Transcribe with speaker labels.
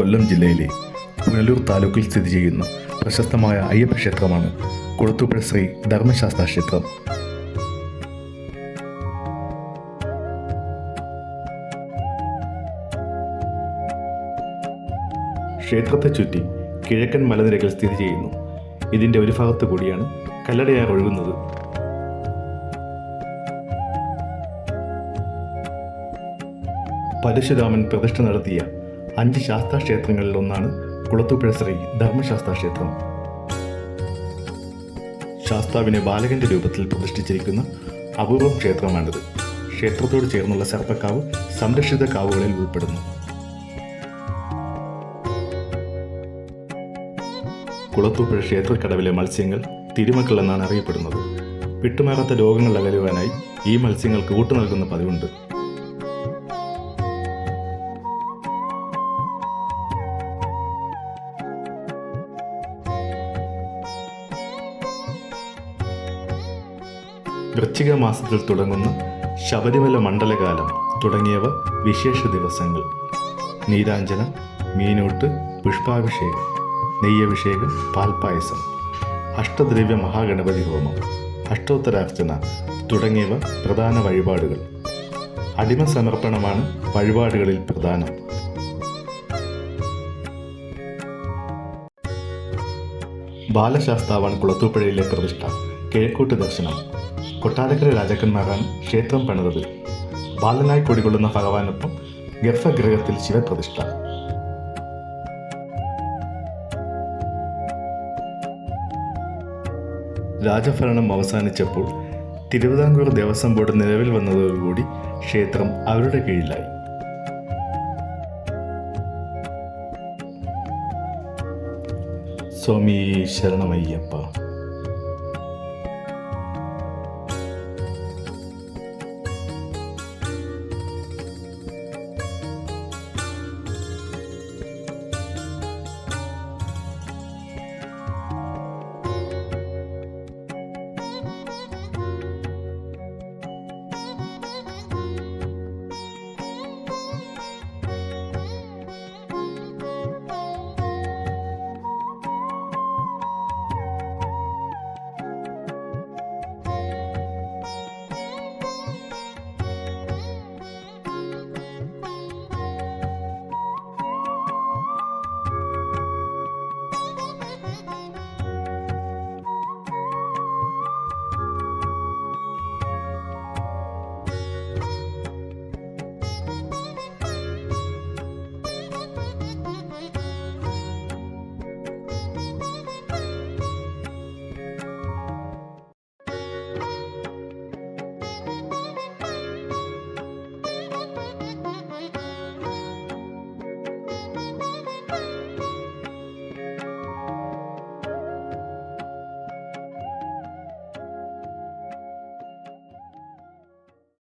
Speaker 1: കൊല്ലം ജില്ലയിലെ പുനലൂർ താലൂക്കിൽ സ്ഥിതി ചെയ്യുന്ന പ്രശസ്തമായ അയ്യപ്പ ക്ഷേത്രമാണ് കുളത്തൂപ്പുഴ ശ്രീ ധർമ്മശാസ്ത്ര ക്ഷേത്രം. ക്ഷേത്രത്തെ ചുറ്റി കിഴക്കൻ മലനിരകൾ സ്ഥിതി ചെയ്യുന്നു. ഇതിന്റെ ഒരു ഭാഗത്തു കൂടിയാണ് കല്ലടയാർ ഒഴുകുന്നത്. പരശുരാമൻ പ്രതിഷ്ഠ നടത്തിയ അഞ്ച് ശാസ്ത്ര ക്ഷേത്രങ്ങളിൽ ഒന്നാണ് കുളത്തുപ്പുഴ ശ്രീ ധർമ്മശാസ്താ ക്ഷേത്രം ശാസ്താവിനെ ബാലകന്റെ രൂപത്തിൽ പ്രതിഷ്ഠിച്ചിരിക്കുന്ന അപൂർവം ക്ഷേത്രമാണിത്. ക്ഷേത്രത്തോട് ചേർന്നുള്ള സർപ്പക്കാവ് സംരക്ഷിത കാവുകളിൽ ഉൾപ്പെടുന്നു. കുളത്തൂപ്പുഴ ക്ഷേത്രക്കടവിലെ മത്സ്യങ്ങൾ തിരുമക്കൾ എന്നാണ് അറിയപ്പെടുന്നത്. വിട്ടുമാറാത്ത രോഗങ്ങൾ അകലുവാനായി ഈ മത്സ്യങ്ങൾക്ക് ഊട്ടു നൽകുന്ന പതിവുണ്ട്. വൃശ്ചിക മാസത്തിൽ തുടങ്ങുന്ന ശബരിമല മണ്ഡലകാലം തുടങ്ങിയവ വിശേഷ ദിവസങ്ങൾ. നീരാഞ്ജനം മീനൂട്ട് പുഷ്പാഭിഷേകം നെയ്യഭിഷേകം പാൽപ്പായസം അഷ്ടദ്രവ്യ മഹാഗണപതി ഹോമം അഷ്ടോത്തരാർച്ചന തുടങ്ങിയവ പ്രധാന വഴിപാടുകൾ. അടിമ സമർപ്പണമാണ് വഴിപാടുകളിൽ പ്രധാനം. ബാലശാസ്താവാണ് കുളത്തൂപ്പുഴയിലെ പ്രതിഷ്ഠ. കിഴക്കോട്ട് ദർശനം കൊട്ടാരക്കര രാജാക്കന്മാരാണ് ക്ഷേത്രം പണിതത്. ബാലനായി കൊടികൊള്ളുന്ന ഭഗവാനൊപ്പം ഗർഭഗ്രഹത്തിൽ ശിവപ്രതിഷ്ഠ. രാജഭരണം അവസാനിച്ചപ്പോൾ തിരുവിതാംകൂർ ദേവസ്വം ബോർഡ് നിലവിൽ വന്നതോടുകൂടി ക്ഷേത്രം അവരുടെ കീഴിലായി. സ്വാമി ശരണമയ്യപ്പ.